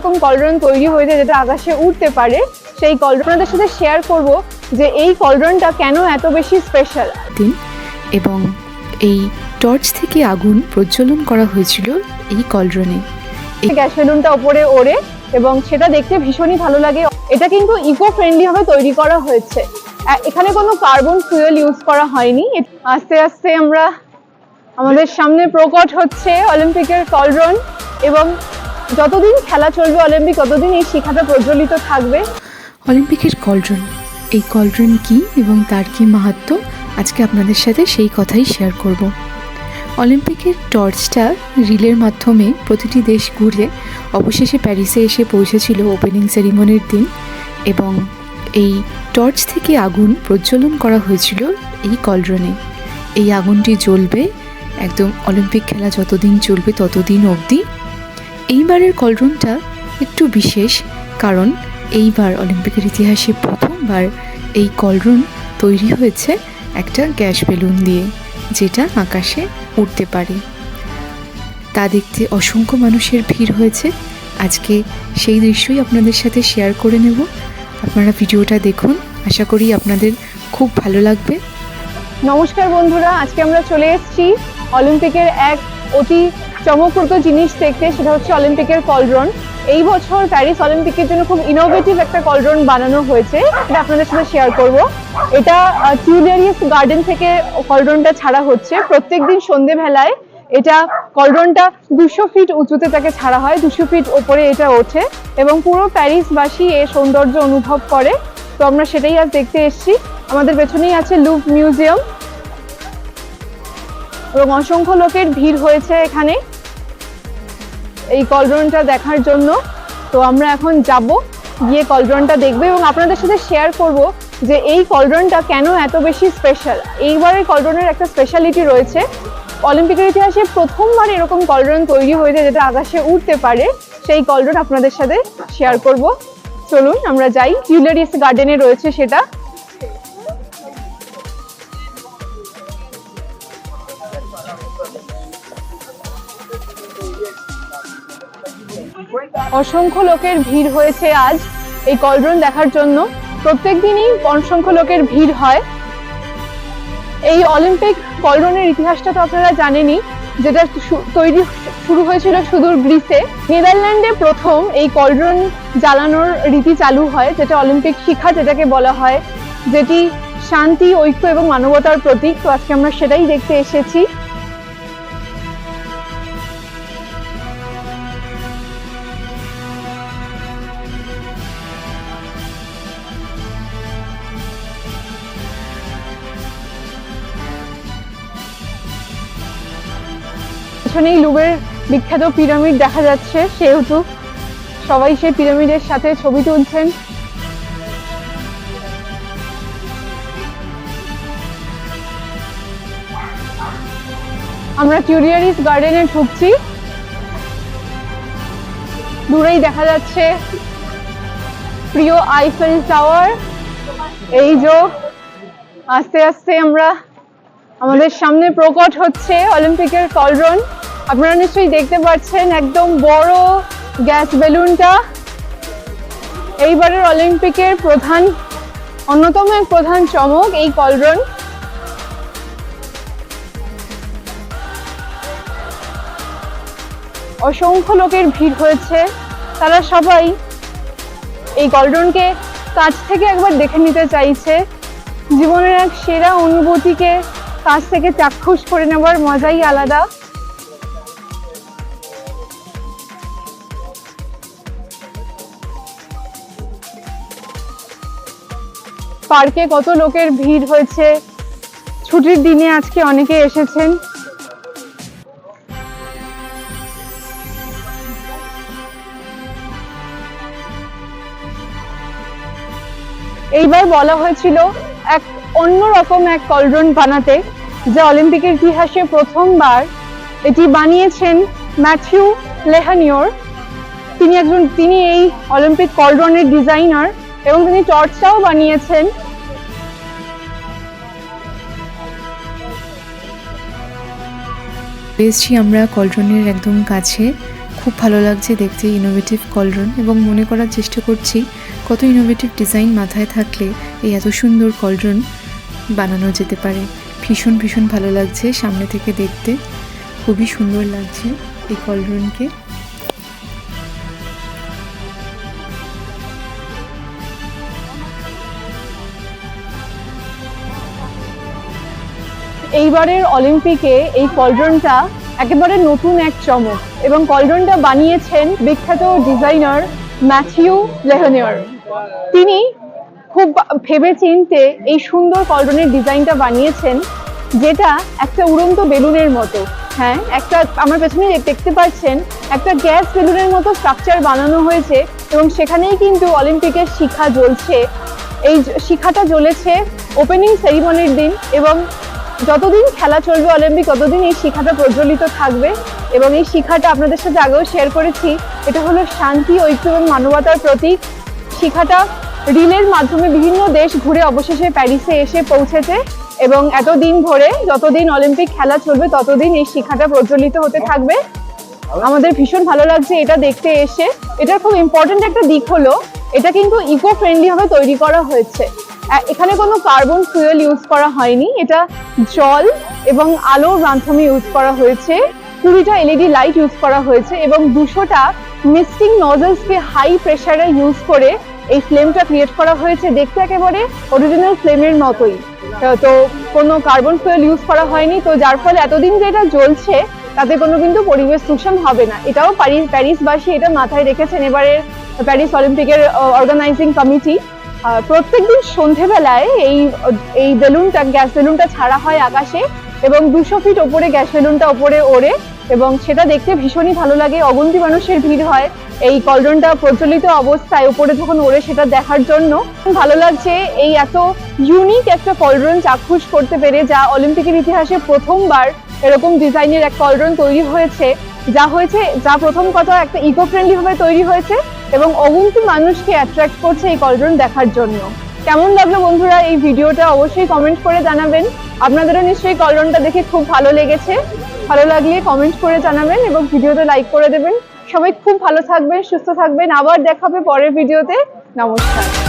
এরকম কলরন তৈরি হয়েছে যেটা আকাশে উঠতে পারে সেই কলরনদের সাথে শেয়ার করব যে এই কলরনটা কেন এত বেশি স্পেশাল দিন এবং এই টর্চ থেকে আগুন প্রজ্বলন করা হয়েছিল এই কলরনে গ্যাস বেলুনটা ওপরে ওড়ে এবং সেটা দেখতে ভীষণই ভালো লাগে। এটা কিন্তু ইকো ফ্রেন্ডলি ভাবে তৈরি করা হয়েছে। এখানে কোনো কার্বন ফুয়েল ইউজ করা হয়নি। আস্তে আস্তে আমরা আমাদের সামনে প্রকট হচ্ছে অলিম্পিকের কলরন এবং যতদিন খেলা চলবে অলিম্পিক, ততদিন এই শিখাটা প্রজ্বলিত থাকবে। অলিম্পিকের কলড্রন এই কলড্রন কি এবং তার কি মাহাত্ম? আজকে আপনাদের সাথে সেই কথাই শেয়ার করব। অলিম্পিকের টর্চটা রিলের মাধ্যমে প্রতিটি দেশ ঘুরে অবশেষে প্যারিসে এসে পৌঁছেছিল ওপেনিং সেরিমনির দিন এবং এই টর্চ থেকে আগুন প্রজ্বলন করা হয়েছিল এই কলড্রনে এই আগুনটি জ্বলবে, একদম অলিম্পিক খেলা যতদিন চলবে ততদিন অবধি এইবারের কলরুমটা একটু বিশেষ, কারণ এইবার অলিম্পিকের ইতিহাসে প্রথমবার এই কলরুম তৈরি হয়েছে একটা গ্যাস বেলুন দিয়ে, যেটা আকাশে উঠতে পারে। তা দেখতে অসংখ্য মানুষের ভিড় হয়েছে। আজকে সেই দৃশ্যই আপনাদের সাথে শেয়ার করে নেব। আপনারা ভিডিওটা দেখুন। আশা করি আপনাদের খুব ভালো লাগবে। নমস্কার বন্ধুরা, আজকে আমরা চলে এসেছি অলিম্পিকের এক অতি চমকপ্রদ জিনিস দেখতে, সেটা হচ্ছে অলিম্পিকের কলরন এই বছর প্যারিস অলিম্পিকের জন্য খুব ইনোভেটিভ একটা কলড্রন বানানো হয়েছে এটা আপনাদের সাথে শেয়ার করব। এটা টিউলিয়ারিয়াস গার্ডেন থেকে কলরনটা ছাড়া হচ্ছে। প্রত্যেকদিন সন্ধেবেলায় এটা কলরনটা দুশো ফিট উঁচুতে তাকে ছাড়া হয়, দুশো ফিট ওপরে এটা ওঠে এবং পুরো প্যারিসবাসী এর সৌন্দর্য অনুভব করে। তো আমরা সেটাই আজ দেখতে এসেছি। আমাদের পেছনেই আছে লুভ মিউজিয়াম। এবং অসংখ্য লোকের ভিড় হয়েছে এখানে। এই কলরনটা দেখার জন্য। তো আমরা এখন যাব, গিয়ে কলড্রনটা দেখব এবং আপনাদের সাথে শেয়ার করব যে এই কলড্রনটা কেন এত বেশি স্পেশাল এইবারের কলরনের একটা স্পেশালিটি রয়েছে। অলিম্পিকের ইতিহাসে প্রথমবার এরকম কলড্রন তৈরি হয়েছে যেটা আকাশে উঠতে পারে। সেই কলরন আপনাদের সাথে শেয়ার করব। চলুন, আমরা যাই। টিউলারিয়াস গার্ডেনে রয়েছে সেটা। অসংখ্য লোকের ভিড় হয়েছে আজ এই কলরন দেখার জন্য। প্রত্যেক দিনই অসংখ্য লোকের ভিড় হয়। এই অলিম্পিক কলড্রনের ইতিহাসটা তো আপনারা জানেনই, যেটা তৈরি শুরু হয়েছিল সুদূর গ্রিসে। নেদারল্যান্ডে প্রথম এই কলরন জ্বালানোর রীতি চালু হয়, যেটা অলিম্পিক শিখা যেটাকে বলা হয়, যেটি শান্তি, ঐক্য এবং মানবতার প্রতীক। তো আজকে আমরা সেটাই দেখতে এসেছি। পেছনেই লুবের বিখ্যাত পিরামিড দেখা যাচ্ছে, সেহেতু সবাই সেই পিরামিডের সাথে ছবি তুলছেন। আমরা টিউরিয়ারিস গার্ডেনে ঢুকছি। দূরেই দেখা যাচ্ছে প্রিয় আইফেল টাওয়ার। এই যে আস্তে আস্তে আমরা আমাদের সামনে প্রকট হচ্ছে অলিম্পিকের কলরন। আপনারা নিশ্চয়ই দেখতে পাচ্ছেন একদম বড় গ্যাস বেলুনটা। এইবারের অলিম্পিকের প্রধান, অন্যতম এক প্রধান চমক এই কলরন। অসংখ্য লোকের ভিড় হয়েছে। তারা সবাই এই কলরনকে কাছ থেকে একবার দেখে নিতে চাইছে। জীবনের এক সেরা অনুভূতিকে কাছ থেকে চাক্ষুষ করে নেবার মজাই আলাদা। পার্কে কত লোকের ভিড় হয়েছে। ছুটির দিনে আজকে অনেকে এসেছেন। এইবার বলা হয়েছিল অন্যরকম এক কলরন বানাতে, যা অলিম্পিকের ইতিহাসে প্রথমবার এটি বানিয়েছেন ম্যাথিউ লেহানিওর তিনি একজন, তিনি এই অলিম্পিক কলরনের ডিজাইনার এবং তিনি টর্চটাও বানিয়েছেন। এসছি আমরা কলড্রনের একদম কাছে। খুব ভালো লাগছে দেখতে ইনোভেটিভ কলড্রন এবং মনে করার চেষ্টা করছি কত ইনোভেটিভ ডিজাইন মাথায় থাকলে এই এত সুন্দর কলরন বানানো যেতে পারে। ভীষণ ভীষণ ভালো লাগছে সামনে থেকে দেখতে। খুবই সুন্দর লাগছে এই কলরনকে এইবারের অলিম্পিকে এই কলড্রনটা একেবারে নতুন এক চমক এবং কলড্রনটা বানিয়েছেন বিখ্যাত ডিজাইনার ম্যাথিউ লেহনিয়ার তিনি খুব ভেবে চিনতে এই সুন্দর কলড্রনের ডিজাইনটা বানিয়েছেন, যেটা একটা উড়ন্ত বেলুনের মতো। হ্যাঁ একটা আমার পেছনে দেখতে পাচ্ছেন, একটা গ্যাস বেলুনের মতো স্ট্রাকচার বানানো হয়েছে এবং সেখানেই কিন্তু অলিম্পিকের শিখা জ্বলছে। এই শিখাটা জ্বলেছে ওপেনিং সেরিমনির দিন এবং যতদিন খেলা চলবে অলিম্পিক ততদিন এই শিখাটা প্রজ্বলিত থাকবে এবং এই শিখাটা আপনাদের সাথে আগেও শেয়ার করেছি। এটা হলো শান্তি, ঐক্য এবং মানবতার প্রতীক। শিখাটা রিলের মাধ্যমে বিভিন্ন দেশ ঘুরে অবশেষে প্যারিসে এসে পৌঁছেছে এবং এতদিন ধরে যতদিন অলিম্পিক খেলা চলবে, ততদিন এই শিখাটা প্রজ্বলিত হতে থাকবে। আমাদের ভীষণ ভালো লাগছে এটা দেখতে এসে। এটার খুব ইম্পর্টেন্ট একটা দিক হলো, এটা কিন্তু ইকো ফ্রেন্ডলি ভাবে তৈরি করা হয়েছে। এখানে কোনো কার্বন ফুয়েল ইউজ করা হয়নি, এটা জল এবং আলোর মাধ্যমে ইউজ করা হয়েছে। কুড়িটা এলইডি লাইট ইউজ করা হয়েছে এবং দুশোটা মিস্টিং নজলসকে হাই প্রেসারে ইউজ করে এই ফ্লেমটা ক্রিয়েট করা হয়েছে দেখতে একেবারে অরিজিনাল ফ্লেমের মতোই। তো- কোনো কার্বন ফুয়েল ইউজ করা হয়নি। তো যার ফলে এতদিন যে এটা জ্বলছে, তাতে কোনো কিন্তু পরিবেশ দূষণ হবে না। এটাও প্যারিস প্যারিসবাসী এটা মাথায় রেখেছেন এবারের প্যারিস অলিম্পিকের অর্গানাইজিং কমিটি প্রত্যেকদিন সন্ধেবেলায় এই এই বেলুনটা গ্যাস বেলুনটা ছাড়া হয় আকাশে এবং দুশো ফিট ওপরে গ্যাস বেলুনটা ওপরে ওড়ে। এবং সেটা দেখতে ভীষণই ভালো লাগে। অগন্তি মানুষের ভিড় হয় এই কলডনটা প্রচলিত অবস্থায়, উপরে যখন ওড়ে সেটা দেখার জন্য। ভালো লাগছে এই এত ইউনিক একটা কলড্রন চাক্ষুষ করতে পেরে, যা অলিম্পিকের ইতিহাসে প্রথমবার এরকম ডিজাইনের এক কলড্রন তৈরি হয়েছে। যা হয়েছে, যা প্রথম কথা একটা ইকো ফ্রেন্ডলি ভাবে তৈরি হয়েছে এবং অগুন্তি মানুষকে অ্যাট্রাক্ট করছে এই কলড্রন দেখার জন্য। কেমন লাগল বন্ধুরা এই ভিডিওটা অবশ্যই কমেন্ট করে জানাবেন। আপনাদেরও নিশ্চয়ই কলড্রনটা দেখে খুব ভালো লেগেছে। ভালো লাগলে কমেন্ট করে জানাবেন এবং ভিডিওতে লাইক করে দেবেন। সবাই খুব ভালো থাকবেন, সুস্থ থাকবেন। আবার দেখাবে পরের ভিডিওতে নমস্কার।